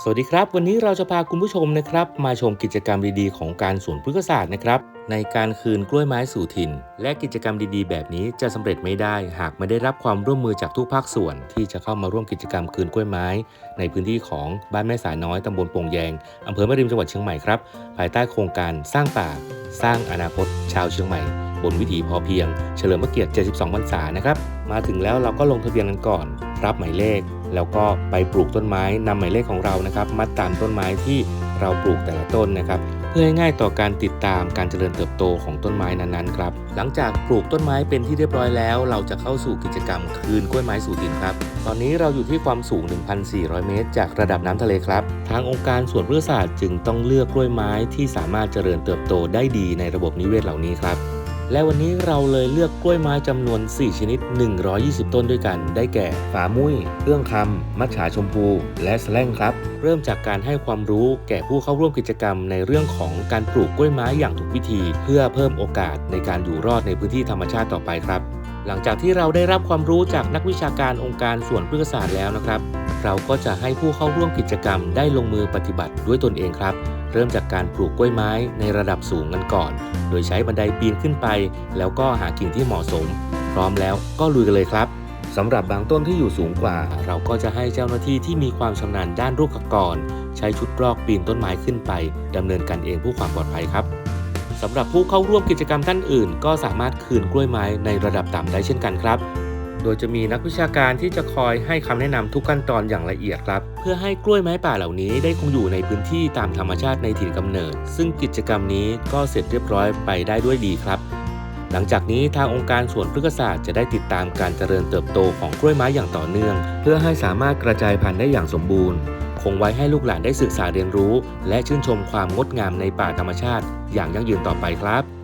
สวัสดีครับ วันนี้เราจะพาคุณผู้ชมนะครับ มาชมกิจกรรมดีๆของการสวนพฤกษศาสตร์นะครับ ในการคืนกล้วยไม้สู่ถิ่น และกิจกรรมดีๆ แบบนี้จะสำเร็จไม่ได้ หากไม่ได้รับความร่วมมือจากทุกภาคส่วน ที่จะเข้ามาร่วมกิจกรรมคืนกล้วยไม้ ในพื้นที่ของบ้านแม่สายน้อยตำบลโป่งแยงอำเภอแม่ริมจังหวัดเชียงใหม่ครับภายใต้โครงการสร้างป่า สร้างอนาคต ชาวเชียงใหม่ บนวิถีพอเพียง เฉลิมพระเกียรติ 72 พรรษานะครับมาถึงแล้วเราก็ลงทะเบียนกันก่อน รับหมายเลข แล้วก็ไปปลูกต้นไม้นำหมายเลขของเรานะครับมัดตามต้นไม้ที่เราปลูกแต่ละต้นนะครับ เพื่อให้ง่ายต่อการติดตามการเจริญเติบโตของต้นไม้นั้นๆครับหลังจากปลูกต้นไม้เป็นที่เรียบร้อยแล้ว เราจะเข้าสู่กิจกรรมคืนกล้วยไม้สู่ถิ่นครับ ตอนนี้เราอยู่ที่ความสูง 1,400 เมตร จากระดับน้ำทะเลครับ ทางองค์การสวนพฤกษศาสตร์จึงต้องเลือกกล้วยไม้ที่สามารถเจริญเติบโตได้ดีในระบบนิเวศเหล่านี้ครับ และวันนี้เราเลยเลือกกล้วยไม้จำนวน 4 ชนิด 120 ต้นด้วยกัน ได้แก่ ฝามุ้ยเอื้องคำ มัจฉาชมพู และสแลงครับ เริ่มจากการให้ความรู้แก่ผู้เข้าร่วมกิจกรรมในเรื่องของการปลูกกล้วยไม้อย่างถูกวิธี เพื่อเพิ่มโอกาสในการอยู่รอดในพื้นที่ธรรมชาติต่อไปครับ หลังจากที่เราได้รับความรู้จากนักวิชาการองค์การสวนพฤกษศาสตร์แล้วนะครับ เราก็จะให้ผู้เข้าร่วมกิจกรรมได้ลงมือปฏิบัติด้วยตนเองครับ เริ่มจากการปลูกกล้วยไม้ในระดับสูงกันก่อน โดยใช้บันไดปีนขึ้นไป แล้วก็หากิ่งที่เหมาะสม พร้อมแล้วก็ลุยกันเลยครับสำหรับบางต้นที่อยู่สูงกว่า เราก็จะให้เจ้าหน้าที่ที่มีความชำนาญด้านรูปกรใช้ชุดรอกปีนต้นไม้ขึ้นไปดำเนินการเองเพื่อความปลอดภัยครับสำหรับผู้เข้าร่วมกิจกรรมท่านอื่น ก็สามารถคืนกล้วยไม้ในระดับต่ำได้เช่นกันครับ โดยจะมีนักวิชาการที่จะคอยให้คำแนะนำทุกขั้นตอนอย่างละเอียดครับ เพื่อให้กล้วยไม้ป่าเหล่านี้ได้คงอยู่ในพื้นที่ตามธรรมชาติในถิ่นกำเนิด ซึ่งกิจกรรมนี้ก็เสร็จเรียบร้อยไปได้ด้วยดีครับ หลังจากนี้ทางองค์การสวนพฤกษศาสตร์จะได้ติดตามการเจริญเติบโตของกล้วยไม้อย่างต่อเนื่อง เพื่อให้สามารถกระจายพันธุ์ได้อย่างสมบูรณ์ คงไว้ให้ลูกหลานได้ศึกษาเรียนรู้ และชื่นชมความงดงามในป่าธรรมชาติ อย่างยั่งยืนต่อไปครับ